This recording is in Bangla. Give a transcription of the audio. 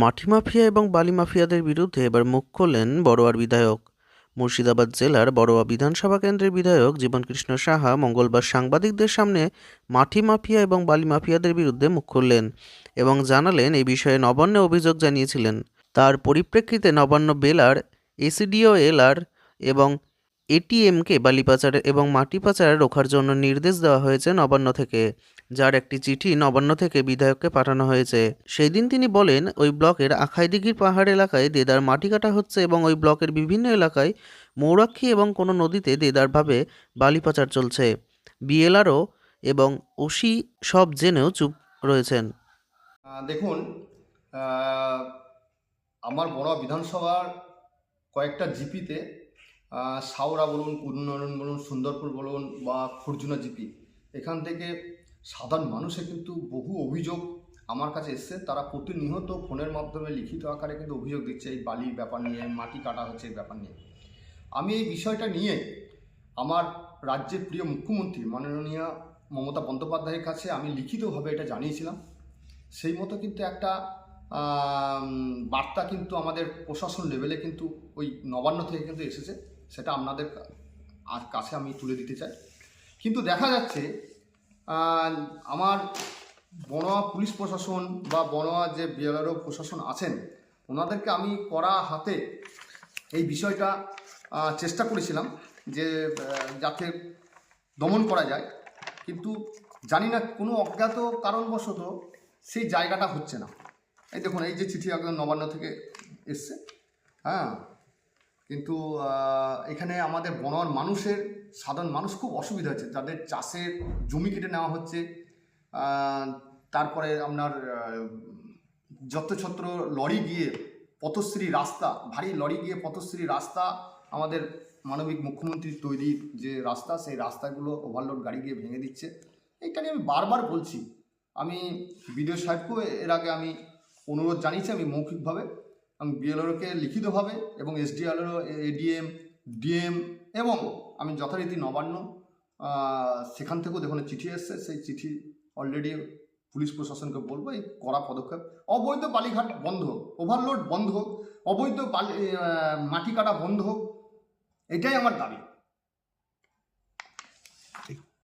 মাটি মাফিয়া এবং বালি মাফিয়াদের বিরুদ্ধে এবার মুখ খুললেন বড়োয়ার বিধায়ক। মুর্শিদাবাদ জেলার বড়োয়া বিধানসভা কেন্দ্রের বিধায়ক জীবনকৃষ্ণ সাহা মঙ্গলবার সাংবাদিকদের সামনে মাটি মাফিয়া এবং বালি মাফিয়াদের বিরুদ্ধে মুখ খুললেন এবং জানালেন এই বিষয়ে নবান্নে অভিযোগ জানিয়েছিলেন। তার পরিপ্রেক্ষিতে নবান্ন বেলার, এসিডিও এলআর এবং এটিএমকে বালি পাচার এবং মাটি পাচার রোখার জন্য নির্দেশ দেওয়া হয়েছে নবান্ন থেকে। যার একটি চিঠি নবান্ন থেকে বিধায়ককে পাঠানো হয়েছে। সেই দিন তিনি বলেন, ওই ব্লকের আখাইদিঘির পাহাড় এলাকায় দেদার মাটি কাটা হচ্ছে এবং ওই ব্লকের বিভিন্ন এলাকায় মৌরাক্ষী এবং কোনো নদীতে দেদারভাবে বালি পাচার চলছে। বিএলআরও এবং ওসি সব জেনেও চুপ রয়েছেন। দেখুন আমার বড় বিধানসভার কয়েকটা জিপিতে সাউরা বলুন উন্নয়ন বলুন, সুন্দরপুর বলুন বা খুরজুনা জিপি, এখান থেকে সাধারণ মানুষের কিন্তু বহু অভিযোগ আমার কাছে এসছে। তারা প্রতিনিয়ত ফোনের মাধ্যমে লিখিত আকারে কিন্তু অভিযোগ দিচ্ছে এই বালির ব্যাপার নিয়ে, মাটি কাটা হচ্ছে এই ব্যাপার নিয়ে। আমি এই বিষয়টা নিয়ে আমার রাজ্যের প্রিয় মুখ্যমন্ত্রী মাননীয় মমতা বন্দ্যোপাধ্যায়ের কাছে আমি লিখিতভাবে এটা জানিয়েছিলাম। সেই মতো কিন্তু একটা বার্তা কিন্তু আমাদের প্রশাসন লেভেলে কিন্তু ওই নবান্ন থেকে কিন্তু এসেছে। সেটা আপনাদের কাছে আমি তুলে দিতে চাই। কিন্তু দেখা যাচ্ছে আমার বনোয়া পুলিশ প্রশাসন বা বনোয়া যে বিএলআরও প্রশাসন আছেন, ওনাদেরকে আমি করা হাতে এই বিষয়টা চেষ্টা করেছিলাম যে যাতে দমন করা যায়। কিন্তু জানি না কোনো অজ্ঞাত কারণবশত সেই জায়গাটা হচ্ছে না। এই দেখুন, এই যে চিঠি একদম নবান্ন থেকে এসছে। হ্যাঁ কিন্তু এখানে আমাদের বনোয়ার মানুষের সাধারণ মানুষ খুব অসুবিধা হচ্ছে। যাদের চাষের জমি কেটে নেওয়া হচ্ছে তারপরে আপনার যত্রছত্র লরি গিয়ে পথশ্রী রাস্তা, ভারী লরি গিয়ে পথশ্রী রাস্তা, আমাদের মানবিক মুখ্যমন্ত্রীর তৈরি যে রাস্তা, সেই রাস্তাগুলো ওভারলোড গাড়ি গিয়ে ভেঙে দিচ্ছে। এইটা নিয়ে আমি বারবার বলছি। আমি বিডিও সাহেবকেও এর আগে আমি অনুরোধ জানিয়েছি, আমি মৌখিকভাবে, আমি বিএলওকে লিখিতভাবে এবং এসডিএলও, এডিএম ডিএম এবং আমি যথারীতি নবান্ন সেখান থেকেও দেখুন চিঠি এসছে, সেই চিঠি অলরেডি পুলিশ প্রশাসনকে বলব, এই কড়া পদক্ষেপ। অবৈধ বালিঘাট বন্ধ হোক ওভারলোড বন্ধ হোক, অবৈধ মাটি কাটা বন্ধ হোক, এটাই আমার দাবি।